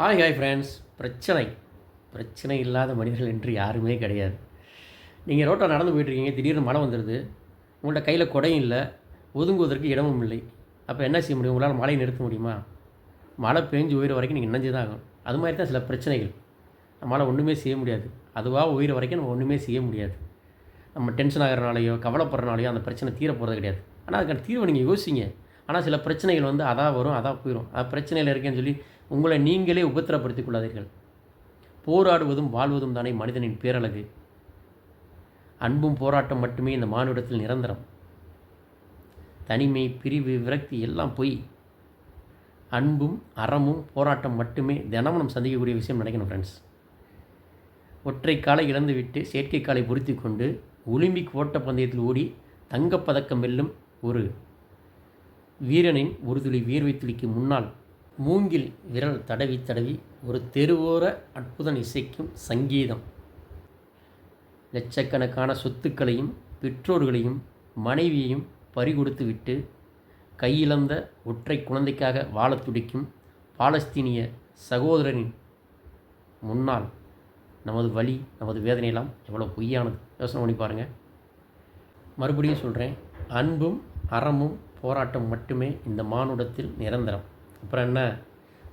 Hi hi friends பிரச்சனை. பிரச்சனை இல்லாத மனிதர்கள் என்று யாருமே கிடையாது. நீங்கள் ரோட்டில் நடந்து போயிட்டுருக்கீங்க திடீர்னு மழை வந்துடுது உங்கள்கிட்ட கையில் குடையும் இல்லை. ஒதுங்குவதற்கு இடமும் இல்லை. அப்போ என்ன செய்ய முடியும்? உங்களால் மழையை நிறுத்த முடியுமா? மழை பெஞ்சு உயிர் வரைக்கும் நீங்கள் நினைஞ்சு தான் ஆகும் அது மாதிரி தான் சில பிரச்சனைகள். நம்மளால் ஒன்றுமே செய்ய முடியாது. அதுவாக உயிர் வரைக்கும் நம்ம ஒன்றுமே செய்ய முடியாது. நம்ம டென்ஷன் ஆகிறனாலையோ கவலைப்படுறனாலையோ அந்த பிரச்சனை தீர போகிறது கிடையாது. ஆனால் அதுக்கான தீர்வை நீங்கள் யோசிங்க. ஆனால் சில பிரச்சனைகள் வந்து அதான் வரும் அதான் போயிடும் அது பிரச்சனையில் இருக்கேன்னு சொல்லி உங்களை நீங்களே உபத்திரப்படுத்திக் கொள்ளாதீர்கள். போராடுவதும் வாழ்வதும் தானே மனிதனின் பேரழகு. அன்பும் போராட்டம் மட்டுமே இந்த மானுடத்தில் நிரந்தரம். தனிமை பிரிவு விரக்தி எல்லாம் பொய். அன்பும் அறமும் போராட்டம் மட்டுமே தினமும் நம்ம சந்திக்கக்கூடிய விஷயம் நினைக்கணும் ஃப்ரெண்ட்ஸ் ஒற்றை காலை இழந்துவிட்டு செயற்கை காலை பொருத்தி கொண்டு ஒலிம்பிக் ஓட்டப்பந்தயத்தில் ஓடி தங்கப்பதக்கம் வெல்லும் ஒரு வீரனின் ஒரு துளி வியர்வை துளிக்கு முன்னால் மூங்கில் விரல் தடவி தடவி ஒரு தெருவோர அற்புதம் இசைக்கும் சங்கீதம். லட்சக்கணக்கான சொத்துக்களையும் பெற்றோர்களையும் மனைவியையும் பறிகொடுத்து விட்டு கையிழந்த ஒற்றை குழந்தைக்காக வாழத் துடிக்கும் பாலஸ்தீனிய சகோதரனின் முன்னால் நமது வலி நமது வேதனையெல்லாம் எவ்வளோ பொய்யானது? யோசனை பண்ணி பாருங்கள் மறுபடியும் சொல்கிறேன் அன்பும் அறமும் போராட்டம் மட்டுமே இந்த மானுடத்தில் நிரந்தரம். அப்புறம் என்ன?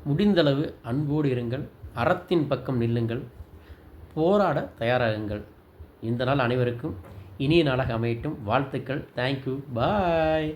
முடிந்தளவு அன்போடு இருங்கள் அறத்தின் பக்கம் நில்லுங்கள் போராட தயாராகுங்கள். இந்த நாள் அனைவருக்கும் இனிய நாளாக அமையட்டும். வாழ்த்துக்கள். Thank you bye